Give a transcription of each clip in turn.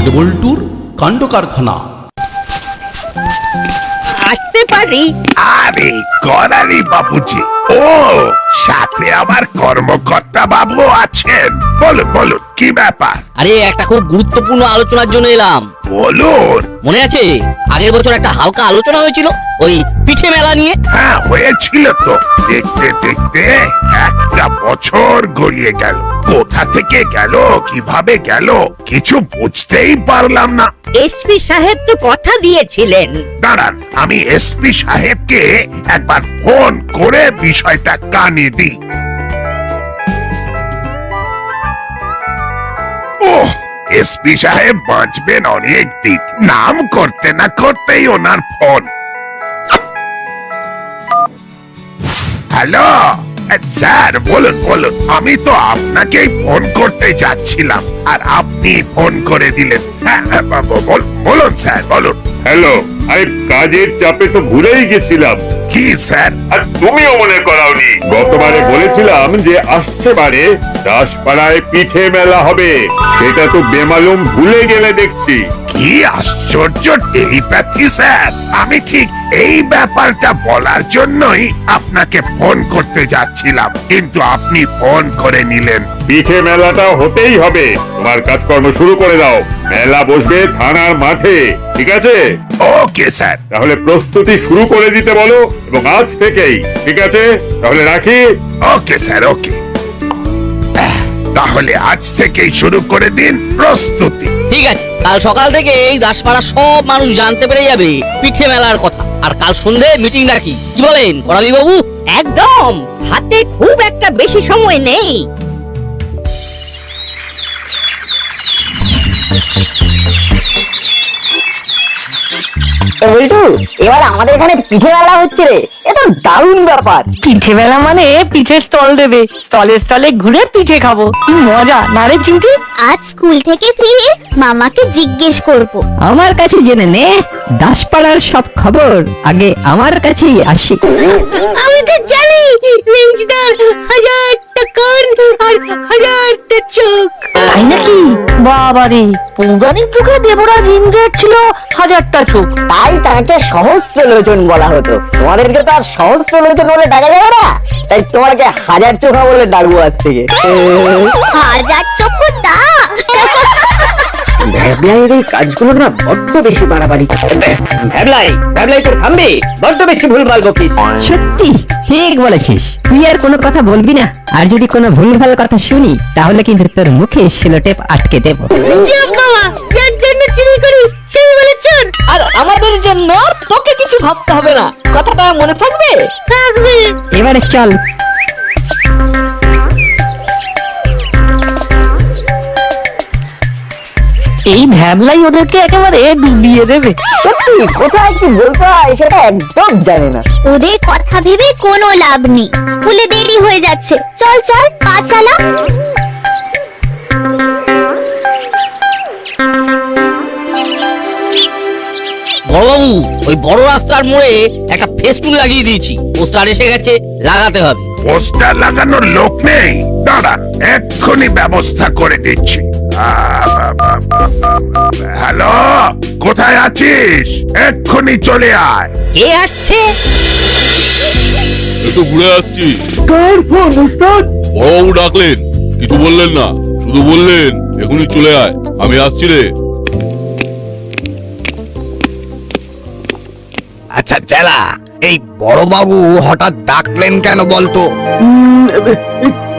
নাটবল্টুর কাণ্ড কারখানা। আসতে পারি। আরে করালি বাবুজি ও সাথে আমার কর্মকর্তা বাবু আছেন। বলুন বলুন কি ব্যাপার? আরে একটা খুব গুরুত্বপূর্ণ আলোচনার জন্য এলাম। বলুন। মনে আছে? আগের বছর একটা হালকা আলোচনা হয়েছিল ওই পিঠে মেলা নিয়ে? হ্যাঁ হয়েছিল তো। দেখতে দেখতে একটা বছর গড়িয়ে গেল। কোথা থেকে গেল কীভাবে গেল কিছু বুঝতেই পারলাম না। এসপি সাহেব তো কথা দিয়েছিলেন। দাঁড়ান আমি এসপি সাহেবকে একবার ফোন করে বিষয়টা কানে দিই। এসপি সাহেব বাঁচবেন অনেক দিন। নাম করতে না করতেই ওনার ফোন। হ্যালো? স্যার বলুন বলুন। আমি তো আপনাকেই ফোন করতে যাচ্ছিলাম আর আপনি ফোন করে দিলেন। হ্যাঁ, হ্যাঁ, বল- বল- বলুন স্যার বলুন। হ্যালো আরে কাজের চাপে তো ভুলেই গেছিলাম। কি, স্যার? আর তুমিও মনে করাওনি। গতবারে বলেছিলাম যে আসছে বারে দাসপাড়ায় পিঠে মেলা হবে। সেটা তো বেমালুম ভুলে গেলে দেখছি। কি আশ্চর্য টেলিপ্যাথি স্যার। আমি ঠিক এই ব্যাপারটা বলার জন্যই আপনাকে ফোন করতে যাচ্ছিলাম কিন্তু আপনি ফোন করে নিলেন। পিঠে মেলাটা হতেই হবে। তোমার কাজকর্ম শুরু করে দাও। মেলা বসবে থানার মাঠে ঠিক আছে? Okay sir. তাহলে প্রস্তুতি শুরু করে দিতে বলো এবং আজ থেকেই ঠিক আছে? তাহলে রাখি। Okay sir okay. তাহলে আজ থেকেই শুরু করে দিন প্রস্তুতি। ঠিক আছে কাল সকাল থেকে এই দাসপাড়া সব মানুষ জানতে পেরে যাবে পিঠে মেলার কথা। আর কাল সন্ধে মিটিং রাখি কি বলেন করালি বাবু? একদম হাতে খুব একটা বেশি সময় নেই। বল্টু এবার আমাদের এখানে পিঠে মেলা হচ্ছে রে। এ তো দারুণ ব্যাপার। পিঠে মেলা মানে পিঠের স্টল দেবে। স্টলে স্টলে ঘুরে পিঠে খাব। কি মজা না রে চিন্তি? আজ স্কুল থেকে ফিরে মামাকে জিজ্ঞেস করব। আমার কাছে জেনে নে দাসপাড়ার সব খবর। আগে আমার কাছেই আসি। আমি তো জানি লেঞ্চদার হাজার আর হাজারটা চোখ? তাই নাকি? বাবারে পৌরাণিক যুগে দেবরাজ ইন্দ্রের ছিল হাজারটা চোখ। তাই তাকে সহস্র লোচন বলা হতো। তোমাদেরকে তো আর সহস্র লোচন বলে ডাকা যাবে না। তাই তোমাকে হাজার চোখা বলে ডাকবো আজ থেকে। হাজার চোখ দা ভ্যাবলাইয়ের এই কাজগুলো না বড্ড বেশি বাড়াবাড়ি। ভ্যাবলাই ভ্যাবলাই তোর থামবি বড্ড বেশি ভুলভাল বকিস। সত্যি? ঠিক বলেছিস। তুই আর কোনো কথা বলবি না। আর যদি কোনো ভুলভাল কথা শুনি তাহলে কিন্তু তোর মুখে সেলোটেপ আটকে দেব। যার জন্য চুরি করি সেই বলে চোর। আর আমাদের জন্য তোকে কিছু ভাবতে হবে না। কথাটা মনে থাকবে? থাকবে। এবারে চল এই ভ্যাবলাই ওদেরকে একেবারে ডুবিয়ে দেবে। সত্যি কোথায় কি বলতে হয় সেটা একদম জানে না। ওদের কথা ভেবে কোনো লাভ নেই। স্কুলে দেরি হয়ে যাচ্ছে। চল চল পা চালা। বড়বাবু ওই বড় রাস্তার মোড়ে একটা ফেস্টুন লাগিয়ে দিয়েছি। পোস্টার এসে গেছে লাগাতে হবে। পোস্টার লাগানোর লোক নেই। দাঁড়ান এক্ষুনি ব্যবস্থা করে দিচ্ছি। হ্যালো কোথায় আছিস? এক্ষুনি চলে আয়। কে আসছে? একটু ঘুরে আসছি। বড়বাবু ডাকলেন কিছু বললেন না শুধু বললেন এখনই চলে আয় আমি আসছি রে। আচ্ছা চেলা এই বড়বাবু হঠাৎ ডাকলেন কেন বলতো?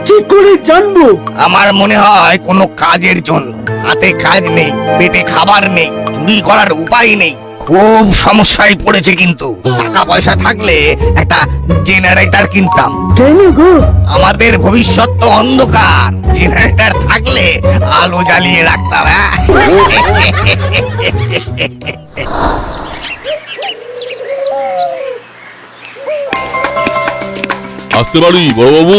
কি করে জানব? আমার মনে হয় কোনো কাজের জন্য। হাতে কাজ নেই পেটে খাবার নেই চুরি করার উপায় নেই। খুব সমস্যায় পড়েছে কিন্তু। টাকা পয়সা থাকলে একটা জেনারেটর কিনতাম। কেন গো? আমাদের ভবিষ্যৎ তো অন্ধকার। জেনারেটর থাকলে আলো জ্বালিয়ে রাখতাম হ্যাঁ? আসতে পারি বড়বাবু?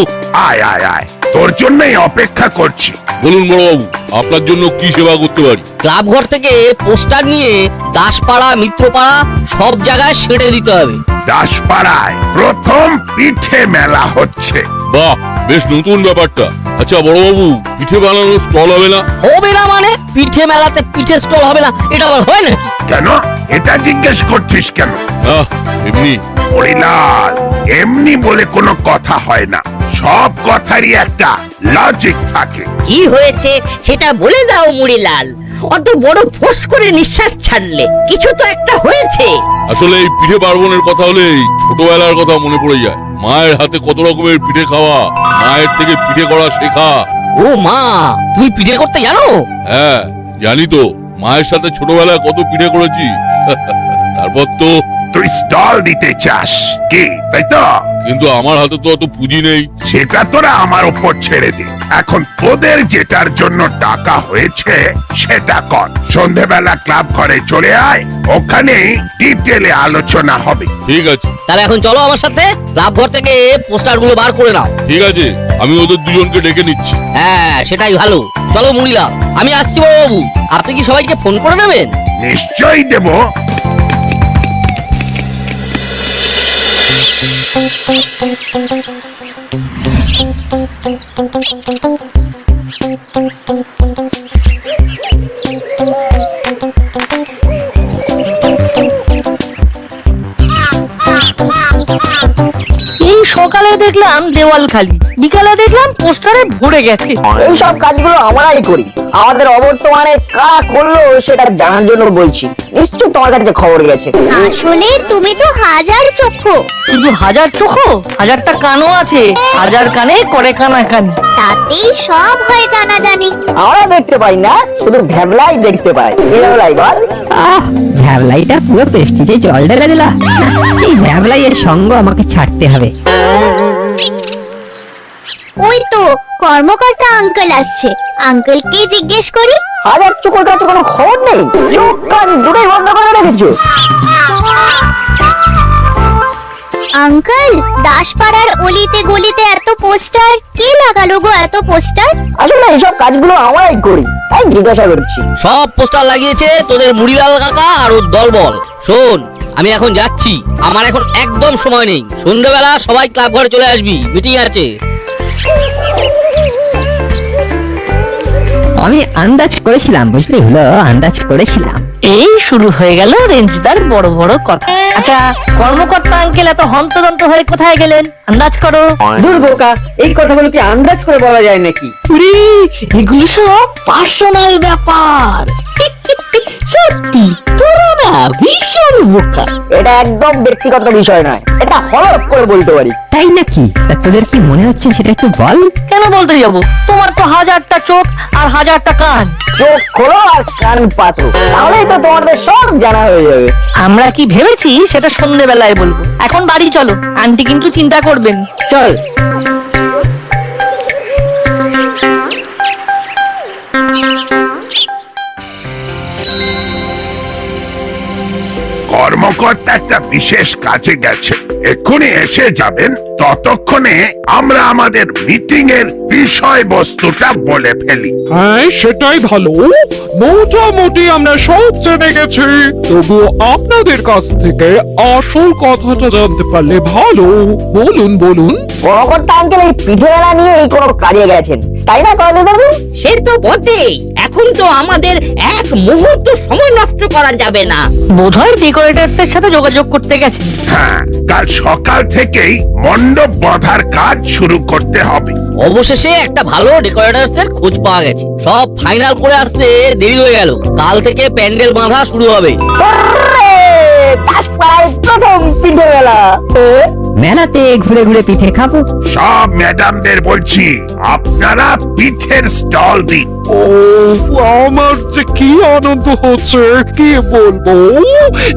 আয় আয় আয়। তোর জন্যই অপেক্ষা করছি। বলুন বড়বাবু আপনার জন্য কি সেবা করতে পারি? ক্লাব ঘর থেকে পোস্টার নিয়ে দাসপাড়া মিত্রপাড়া সব জায়গায় ছেড়ে দিতে হবে। দাসপাড়ায় প্রথম পিঠে মেলা হচ্ছে। বাহ বেশ নতুন ব্যাপারটা। আচ্ছা বড়বাবু পিঠে বানানোর স্টল হবে না? হবে না মানে? পিঠে মেলাতে পিঠে স্টল হবে না? এটা আবার হয় নাকি? কেন? এটা জিজ্ঞেস করছিস কেন? আহ এমনি। হরিলাল এমনি বলে কোনো কথা হয় না। সব কথারই একটা লজিক থাকে। কি হয়েছে সেটা বলে দাও মুড়িলাল অত বড় ফোঁস করে নিঃশ্বাস ছাড়লে কিছু তো একটা হয়েছে। আসলে এই পিঠে পার্বণের কথা হলেই ছোটবেলার কথা মনে পড়ে যায়। মায়ের হাতে কত রকমের পিঠে খাওয়া মায়ের থেকে পিঠে করা শেখা। ও মা তুমি পিঠে করতে জানো? হ্যাঁ জানি তো মায়ের সাথে ছোটবেলায় কত পিঠে করেছি। তারপর তো তুই স্টল দিতে চাস। কি তাই তো? কিন্তু আমার হাতে তো অত পুঁজি নেই। সেটা তোরা আমার উপর ছেড়ে দে। এখন তোদের যেটার জন্য টাকা হয়েছে সেটা কর। সন্ধেবেলা ক্লাব ঘরে চলে আয় ওখানে ডিটেলে আলোচনা হবে। ঠিক আছে। তাহলে এখন চলো আমার সাথে ক্লাব ঘর থেকে পোস্টারগুলো বার করে নাও। ঠিক আছে আমি ওদের দুজনকে ডেকে নিচ্ছি। হ্যাঁ সেটাই ভালো। চলো মুড়িলাল আমি আসছি বাবু আপনি কি সবাইকে ফোন করে দেবেন? নিশ্চয়ই দেব। এই সকালে দেখলাম দেওয়াল খালি বিকালে দেখলাম পোস্টারে ভরে গেছে। এই সব কাজগুলো আমরাই করি। আমাদের অবর্তমানে কারা করল সেটা জানার জন্য বলছি। নিশ্চয় তোমার কাছে খবর গেছে। আসলে তুমি তো হাজার চক্ষু। শুধু হাজার চোখো হাজারটা কানও আছে হাজার কানে করে কানা কানি তাতেই সব হয় জানা জানি আমরা দেখতে পাই না শুধু ভ্যাবলাই দেখতে পাই। ভ্যাবলাই বল। আহ ঝ্যাবলাইটা পুরো প্রেস্টিজে জল ঢেলে দিলা। এই ঝ্যাবলাইয়ের সঙ্গ আমাকে ছাড়তে হবে। ওই তো কর্মকর্তা আঙ্কেল আসছে। আঙ্কেলকে জিজ্ঞেস করি? চুকোর কাছে কোনো খবর নেই? চোখ কান দুটোই বন্ধ করে রেখেছো। আঙ্কেল দাসপাড়ার অলিতে গলিতে এত পোস্টার কে লাগালো গো এত পোস্টার? আসলে এইসব কাজগুলো আমরাই করি তাই জিজ্ঞাসা করছি। সব পোস্টার লাগিয়েছে তোদের মুড়িলাল কাকা আর ওর দলবল। শোন আমি এখন যাচ্ছি। আমার এখন একদম সময় নেই। সন্ধ্যেবেলা সবাই ক্লাব ঘরে চলে আসবি। মিটিং আছে। আমি আন্দাজ করেছিলাম বুঝলি হলো? আন্দাজ করেছিলাম। এই শুরু হয়ে গেল রেঞ্জদার বড় বড় কথা। আচ্ছা কর্মকর্তা আঙ্কেল এত হন্তদন্ত হয়ে কোথায় গেলেন? আন্দাজ করো। দূর বোকা এই কথাগুলো কি আন্দাজ করে বলা যায় নাকি? উরি এগুলি সব পার্সোনাল ব্যাপার। সত্যি তোরা না ভীষণ বোকা। এটা একদম ব্যক্তিগত বিষয় নয় এটা হলফ করে বলতে পারি। তাই নাকি? তা তোদের কি মনে হচ্ছে সেটা একটু বল? কেন বলতে যাব? তোমার তো হাজারটা চোখ আর হাজারটা কান। চোখ খোলো আর কান পাতো তাহলেই তো তোমাদের সব জানা হয়ে যাবে। আমরা কি ভেবেছি সেটা সন্ধ্যেবেলায় বলব। এখন বাড়ি চলো আন্টি কিন্তু চিন্তা করবেন। চল। কর্মকর্তা একটা বিশেষ কাজে গেছে। এক্ষুনি এসে যাবেন ততক্ষণে আমরা আমাদের মিটিং এর বিষয়বস্তুটা বলে ফেলি। হ্যাঁ সেটাই ভালো। মোটামুটি আমরা সব জেনে গেছি। তবু আপনাদের কাছ থেকে আসল কথাটা জানতে পারলে ভালো। বলুন বলুন। কর্মকর্তা আঙ্কেল এই পিঠে মেলা নিয়ে এই কোনো কাজে গেছেন। তাই না দাদু সে তো বটেই। এখন তো আমাদের এক মুহূর্ত সময় নষ্ট করা যাবে না। বোধহয় ডেকোরেটার্স এর সাথে যোগাযোগ করতে গেছেন। হ্যাঁ কাল সকাল থেকেই মণ্ডপ বাঁধার কাজ শুরু করতে হবে। অবশেষে একটা ভালো ডেকোরেটার্স এর খোঁজ পাওয়া গেছে। সব ফাইনাল করে আসতে দেরি হয়ে গেল। কাল থেকে প্যান্ডেল বাঁধা শুরু হবে। প্রথম পিঠে মেলা? মেলাতে ঘুরে ঘুরে পিঠে খাব। সব ম্যাডামদের বলছি আপনারা পিঠের স্টল দিন। ও আমার যে কি আনন্দ হচ্ছে কি বলব?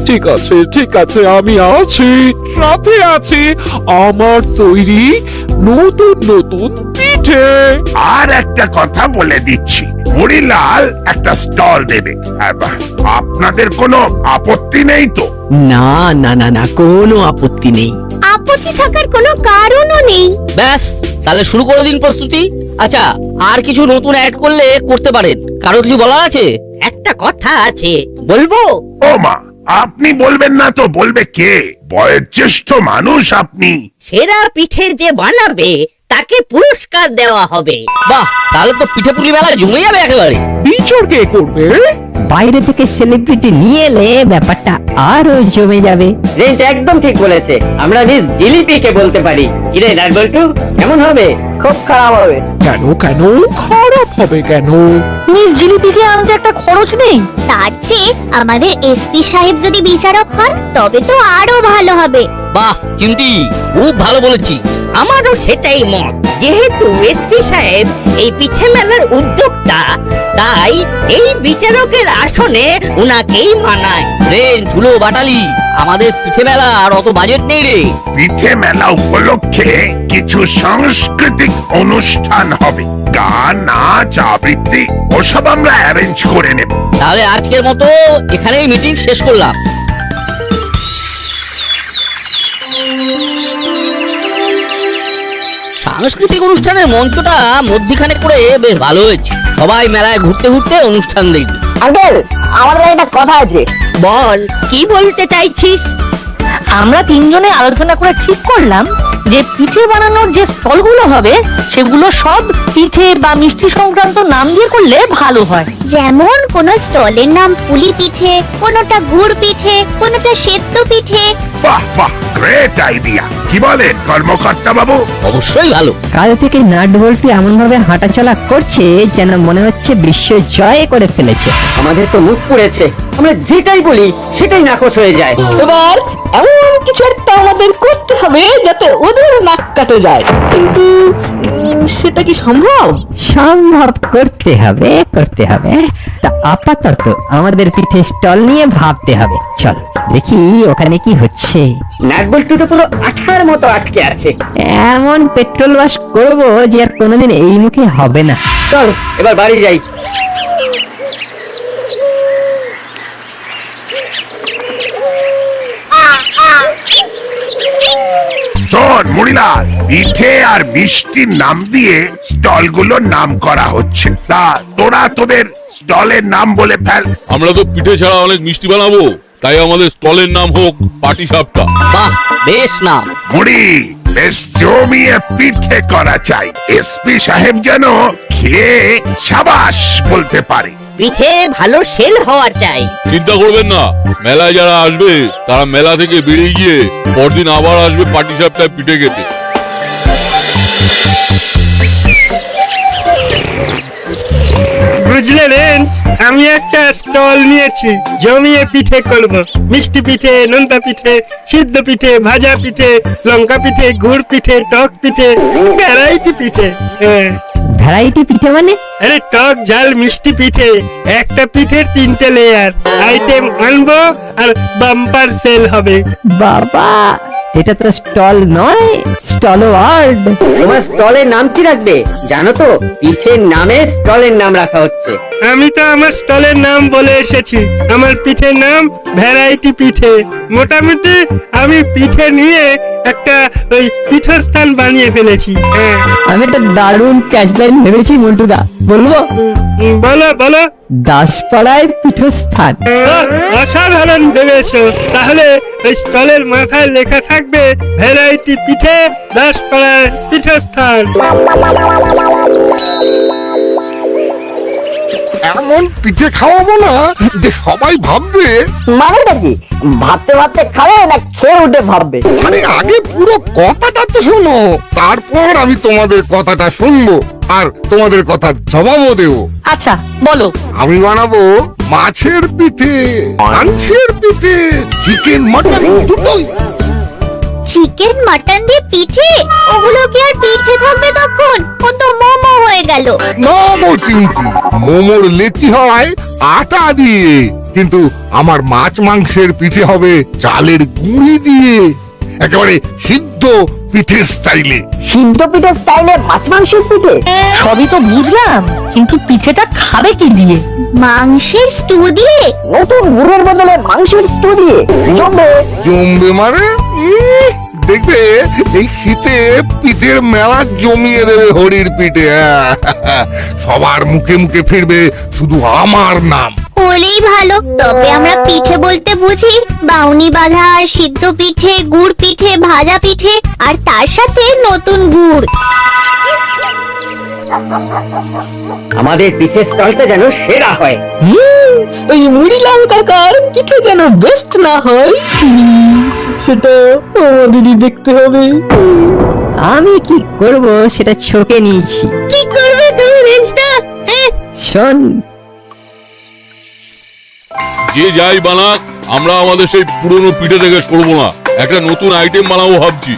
ঠিক আছে ঠিক আছে আমি আছি সাথে আছি। আমার তৈরি নতুন নতুন পিঠে। আর একটা কথা বলে দিচ্ছি মুড়িলাল একটা স্টল দেবে। আব- আপনাদের কোনো আপত্তি নেই তো? না না না না কোনো আপত্তি নেই। আপত্তি থাকার কোনো কারণও নেই। ব্যাস তাহলে শুরু করে দিন প্রস্তুতি। আচ্ছা আর কিছু নতুন অ্যাড করলে করতে পারেন। কারও কিছু বলার আছে? একটা কথা আছে বলব? ও মা আপনি বলবেন না তো বলবে কে? বয়োজ্যেষ্ঠ মানুষ আপনি। সেরা পিঠে যে বানাবে তাকে পুরস্কার দেওয়া হবে। বাহ তাহলে তো পিঠে পুলি মেলা জমে যাবে একেবারে। বিচার কে করবে? বাইরে থেকে সেলিব্রিটি নিয়ে এলে ব্যাপারটা আরও জমে যাবে। রেঞ্জ একদম ঠিক বলেছে। আমরা মিস জিলিপিকে বলতে পারি। কিরে নাটবল্টু কেমন হবে? খুব খারাপ হবে। কেন কেন? খারাপ হবে কেন? মিস জিলিপিকে আনতে একটা খরচ নেই। তার চেয়ে আমাদের এসপি সাহেব যদি বিচারক হন তবে তো আরও ভালো হবে। বাহ চিমটি খুব ভালো বলেছি। আমারও সেটাই মত। যেহেতু এসপি সাহেব এই পিঠে মেলার উদ্যোক্তা এই বিচারকের আসনে উনাকেই মানায়। ট্রেন ঝুলো বাটালি আমাদের পিঠে মেলা আর অত বাজেট নেই রে। পিঠে মেলা উপলক্ষে কিছু সাংস্কৃতিক অনুষ্ঠান হবে। গান নাচ আবৃত্তি ওসব আমরা অ্যারেঞ্জ করে নেব। তাহলে আজকের মতো এখানেই মিটিং শেষ করলাম। সাংস্কৃতিক অনুষ্ঠানের মঞ্চটা মধ্যিখানে করে বেশ ভালো হয়েছে। সবাই মেলায় ঘুরতে ঘুরতে অনুষ্ঠান দেখবে। আঙ্কেল আমাদের একটা কথা আছে। বল কি বলতে চাইছিস? আমরা তিনজনে আলোচনা করে ঠিক করলাম যে পিঠে বানানোর যে স্টলগুলো হবে সেগুলো সব পিঠে বা মিষ্টি সংক্রান্ত নাম দিয়ে করলে ভালো হয়। যেমন কোন স্টলের নাম পুলি পিঠে কোনটা গুড় পিঠে কোনটা সেদ্ধ পিঠে। বাহ বাহ। গ্রেট আইডিয়া কি বলেন কর্মকর্তা বাবু? অবশ্যই ভালো। কাল থেকে নাট বল্টু এমন ভাবে হাঁটাচলা করছে যেন মনে হচ্ছে বিশ্ব জয় করে ফেলেছে। আমাদের তো মুখ পুড়েছে। আমরা যেটাই বলি সেটাই নাকচ হয়ে যায়। এবার এমন কিছু একটা আমাদের করতে হবে যাতে ওদের নাক কাটে যায়। কিন্তু উম, সেটা কি সম্ভব? সম্ভব করতে হবে করতে হবে। তা আপাতত আমাদের পিঠে স্টল নিয়ে ভাবতে হবে। চল। দেখি ওখানে কি হচ্ছে। নাটবল্টু তো পুরো আঠার মতো আটকে আছে। এমন পেট্রোল বাস করব যে আর কোনোদিন এই মুখে হবে না। চল এবার বাড়ি যাই। শোন মুড়িলাল পিঠে আর মিষ্টির নাম দিয়ে স্টলগুলোর নাম করা হচ্ছে। তা তোরা তোদের স্টলের নাম বলে ফেল। আমরা তো পিঠে ছাড়া অনেক মিষ্টি বানাবো। তাই আমাদের স্টলের নাম হোক পাটি সাপটা বাহ বেশ নাম। মুড়ি বেশ জমিয়ে পিঠে করা চাই। এসপি সাহেব যেন খেয়ে সাবাস বলতে পারে। পিঠে ভালো সেল হওয়া চাই। চিন্তা করবেন না মেলায় যারা আসবে তারা মেলা থেকে বেরিয়ে গিয়ে পরদিন আবার আসবে পাটি সাপটায় পিঠে খেতে। বুঝলে রেঞ্জ আমি একটা স্টল নিয়েছি জমিয়ে পিঠে করব। মিষ্টি পিঠে নোনতা পিঠে সিদ্ধ পিঠে ভাজা পিঠে লঙ্কা পিঠে গুড় পিঠে টক পিঠে ভ্যারাইটি পিঠে। হ্যাঁ। ভ্যারাইটি পিঠে মানে? আরে টক ঝাল মিষ্টি পিঠে। একটা পিঠের তিনটে লেয়ার আইটেম আনব আর বাম্পার সেল হবে। বাবা! এটা তো স্টল নয় স্টল ওয়ার্ড। তোমার স্টলের নাম কি রাখবে? জানো তো পিঠের নামে স্টলের নাম রাখা হচ্ছে। আমি তো আমার স্টলের নাম বলে এসেছি। আমার পিঠের নাম ভ্যারাইটি পিঠে। মোটামুটি আমি পিঠে নিয়ে একটা ওই পীঠস্থান বানিয়ে ফেলেছি। হ্যাঁ। আমি একটা দারুণ ক্যাচলাইন ভেবেছি মন্টুদা। বলব? উম, বলো বলো। দাসপাড়ায় পীঠস্থান। আহ, অসাধারণ ভেবেছো। তাহলে ওই স্টলের মাথায় লেখা থাকবে ভ্যারাইটি পিঠে দাসপাড়ার পীঠস্থান। এমন পিঠে খাওয়াবো না যে সবাই ভাববে মানেটা কি? ভাবতে ভাবতে খাবে না খেয়ে উঠে ভাববে? আরে আগে পুরো কথাটা তো শোনো তারপর আমি তোমাদের কথাটা শুনব আর তোমাদের কথার জবাবও দেবো। আচ্ছা বলো। আমি বানাবো মাছের পিঠে মাংসের পিঠে চিকেন মটন দুটোই। চিকেন মাটন দিয়ে পিঠে? ওগুলো কি আর পিঠে থাকবে তখন? ও তো মোমো হয়ে গেল। গো চিমটি মোমোর লেচি হয় আটা দিয়ে। কিন্তু আমার মাছ মাংসের পিঠে হবে চালের গুঁড়ি দিয়ে। একেবারে সিদ্ধ পিঠের স্টাইলে। সিদ্ধ পিঠের স্টাইলে মাছ মাংসের পিঠে? সবই তো বুঝলাম। কিন্তু পিঠেটা খাবে কি দিয়ে? মাংসের স্টু দিয়ে? নতুন গুড়ের বদলে মাংসের স্টু দিয়ে। জমবে। জমবে মানে? দেখবে এই শীতে পিঠের মেলা জমিয়ে দেবে হরির পিঠে হ্যাঁ। সবার মুখে মুখে ফিরবে শুধু আমার নাম। হলেই ভালো তবে আমরা পিঠে বলতে বুঝি বাউনি বাঁধা সিদ্ধ পিঠে গুড় পিঠে ভাজা পিঠে আর তার সাথে নতুন গুড়। আমাদের পিঠের স্টলটা যেন সেরা হয়। হুম, ওই মুড়িলাল কাকার পিঠে যেন বেস্ট না হয়। সেটা আমাদেরই দেখতে হবে। আমি কি করব সেটা ছোকে নিয়েছি। কি করবে তুমি রেঞ্জটা হ্যাঁ? শোন। যে যাই বানাক আমরা আমাদের সেই পুরনো পিঠে থেকে সরবো না। একটা নতুন আইটেম বানাবো ভাবছি।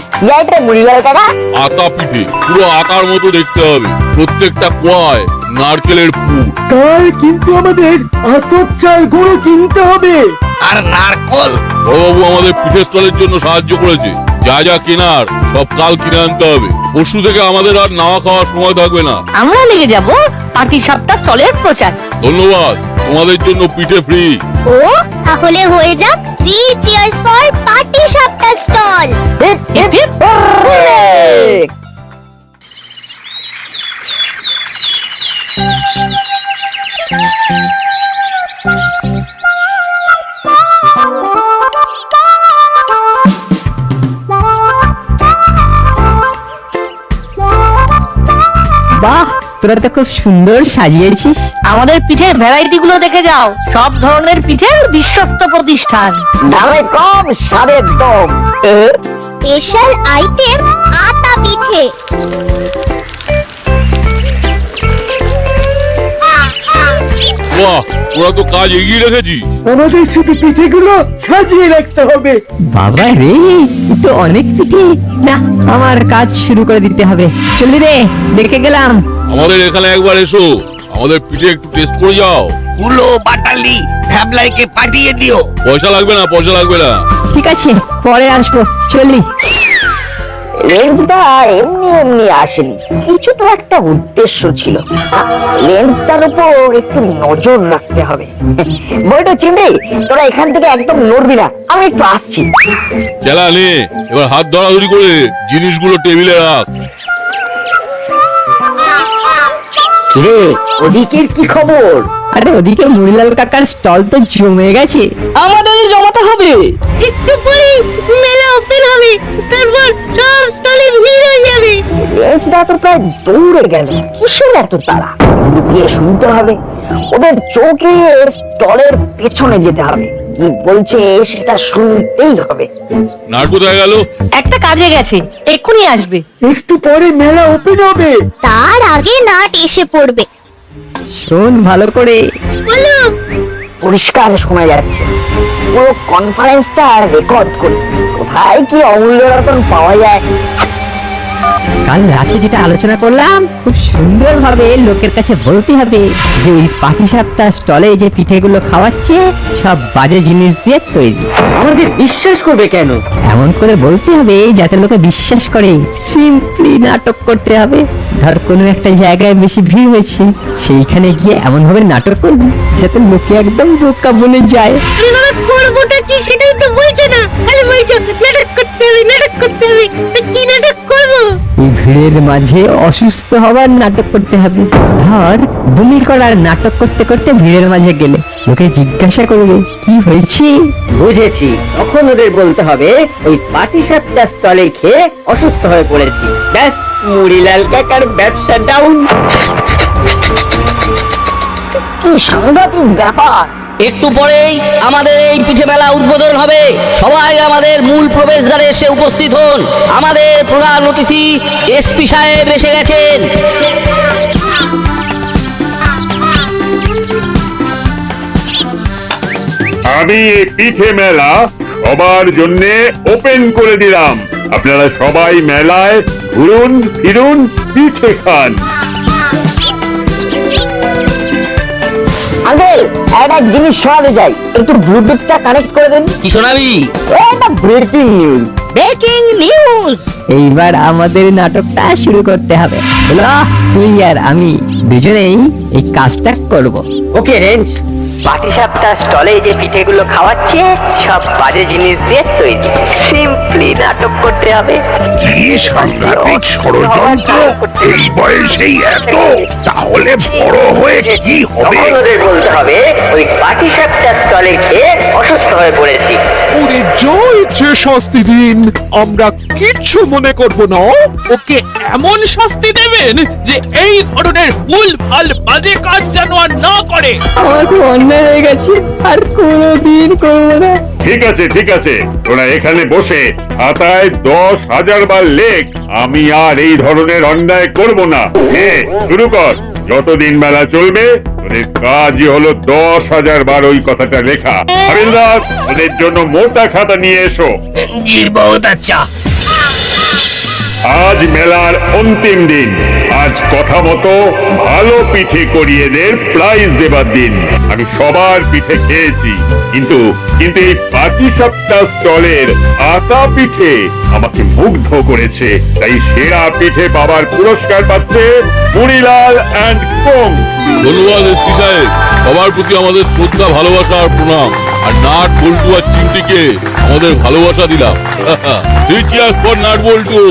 আতা পিঠে। পুরো আতার মতো দেখতে হবে। প্রত্যেকটা কোয়ায়। নারকেলের পুর। তার কিন্তু আমাদের আতপ চাল গুঁড়ো কিনতে হবে। আর নারকল। বড়বাবু আমাদের পিঠে স্টলের জন্য সাহায্য করেছে। যা যা কেনার সব কাল কিনে আনতে হবে। পরশু থেকে আমাদের আর নাওয়া খাওয়ার সময় থাকবে না। আমরা লেগে যাব পাতি সাপটা স্টলের প্রচার। ধন্যবাদ তোমাদের জন্য পিঠে ফ্রি। ও তাহলে হয়ে যাক থ্রি চিয়ার্স ফর পার্টি সাপটা স্টল বাহ তোরা তো খুব সুন্দর সাজিয়েছিস। আমাদের পিঠের ভ্যারাইটি গুলো দেখে যাও। সব ধরনের পিঠের বিশ্বস্ত প্রতিষ্ঠান। দামে কম স্বাদের দম স্পেশাল আইটেম আতা পিঠে। বাহ ওরা তো কাজ এগিয়ে রেখেছি। আমাদের শুধু পিঠেগুলো সাজিয়ে রাখতে হবে। বাবা রে এ তো অনেক পিঠে। না আমার কাজ শুরু করে দিতে হবে। চলি রে দেখে গেলাম। আমাদের এখানে একবার এসো। আমাদের পিঠে একটু টেস্ট করে যাও। কুলো বাটালি ভ্যাবলাইকে পাঠিয়ে দিও। পয়সা লাগবে না পয়সা লাগবে না। ঠিক আছে পরে আসব। চলি লেন্সটা এমনি এমনি আসেনি। কিছু তো একটা উদ্দেশ্য ছিল। লেন্সটার উপর একটু নজর রাখতে হবে। বইটা চিমড়ি তোরা এখান থেকে একদম নড়বি না। আমি একটু আসছি। চেলা নে এবার হাত ধরাধরি করে জিনিসগুলো টেবিলে রাখ। রে ওদিকের কি খবর? আরে ওদিকে মুড়িলাল কাকার স্টল তো জমে গেছে। আমাদের জমাতে হবে। একটু পরে মেলা ওপেন হবে। তারপর সব স্টলে ভিড় হয়ে যাবে। লেন্সটা তো প্রায় দৌড়ে গেল। কিসের এত তারা গিয়ে শুনতে হবে। ওদের চোখে স্টলের পেছনে যেতে হবে। কি বলছে সেটা শুনতেই হবে। নাট কোথায় গেল? একটা কাজে গেছে। এক্ষুনি আসবে। একটু পরে মেলা ওপেন হবে। তার আগে নাট এসে পড়বে। শোন ভালো করে। বলো পরিষ্কার শোনা যাচ্ছে। ও কনফারেন্সটা রেকর্ড করি কোথায় কি অমূল্য রতন পাওয়া যায়? কাল রাতে যেটা আলোচনা করলাম খুব সুন্দর ভাবে লোকের কাছে বলতে হবে যে ওই পাটি সাপটা স্টলে যে পিঠেগুলো খাওয়াচ্ছে সব বাজে জিনিস দিয়ে তৈরি। আমাদের বিশ্বাস করবে কেন? এমন করে বলতে হবে যাতে লোকে বিশ্বাস করে। সিম্পলি নাটক করতে হবে। ধর কোনো একটা জায়গায় বেশি ভিড় হয়েছে সেইখানে গিয়ে এমন ভাবে নাটক করবি যাতে লোকে একদম বোকা বনে যায়। করবোটা কি সেটাই তো বলছো না। ভিড়ের মাঝে অসুস্থ হবার নাটক করতে হবে। ধর বমি করার নাটক করতে করতে ভিড়ের মাঝে গেলে। লোকে জিজ্ঞাসা করবে কি হয়েছে? বুঝেছি। তখন ওদের বলতে হবে ওই পাটি সাপটা স্টলে খেয়ে অসুস্থ হয়ে পড়েছি। ব্যাস মুড়িলাল কাকার ব্যবসা ডাউন কি সাংঘাতিক ব্যাপার। একটু পরেই আমাদের এই পিঠে মেলা উদ্বোধন হবে। সবাই আমাদের মূল প্রবেশদ্বারে এসে উপস্থিত হন। আমাদের প্রধান অতিথি এসপি সাহেব এসে গেছেন। আমি এই পিঠে মেলা সবার জন্য ওপেন করে দিলাম। আপনারা সবাই মেলায় ঘুরুন ফিরুন পিঠে খান। আঙ্কেল একটা জিনিস শোনাতে চাই। একটু ব্লুটুথটা কানেক্ট করে দেন। কি শোনাবি? এটা ব্রেকিং নিউজ ব্রেকিং নিউজ এইবার আমাদের নাটকটা শুরু করতে হবে। বলো তুই আর আমি দুজনেই এই কাজটা করব। ওকে রেঞ্জ পাটিসাপটা স্টলে যে পিঠেগুলো খাওয়াচ্ছে সব বাজে জিনিস দিয়ে তৈরি। সিম্পলি নাটক করতে হবে। কি সাংঘাতিক ষড়যন্ত্র? এই বয়সেই এত? তাহলে বড় হয়ে কি হবে? বলতে হবে ওই পাটিসাপটা স্টলে খেয়ে অসুস্থ হয়ে পড়েছি। ওরে ইচ্ছে শাস্তি দিন। আমরা কিচ্ছু মনে করব না। ওকে এমন শাস্তি দেবেন যে এই ধরনের ভুল ভালো বাজে কাজ যেন আর না করে। আমার খুব হয়ে গেছে আর কোনোদিন করব না। ঠিক আছে ঠিক আছে। তোরা এখানে বসে খাতায় দশ হাজার বার লেখ আমি আর এই ধরনের অন্যায় করব না। হ্যাঁ শুরু কর। যতদিন মেলা চলবে তোদের কাজই হলো দশ হাজার বার ওই কথাটা লেখা। হাবিলদার ওদের জন্য মোটা খাতা নিয়ে এসো। জি বহুত আচ্ছা। আজ মেলার অন্তিম দিন। আজ কথা মতো ভালো পিঠে করিয়েদের প্রাইজ দেবার দিন। আমি সবার পিঠে খেয়েছি, কিন্তু কিন্তু এই পাটি সপ্তাহ স্টলের আটা পিঠে আমাকে মুগ্ধ করেছে। তাই সেরা পিঠে পাবার পুরস্কার পাচ্ছে মুড়িলাল অ্যান্ড কোং ধন্যবাদ সবার প্রতি আমাদের শ্রদ্ধা, ভালোবাসা আর প্রণাম। আর নাট বল্টু আর চিমটিকে আমাদের ভালোবাসা দিলাম three cheers for nut Boltu.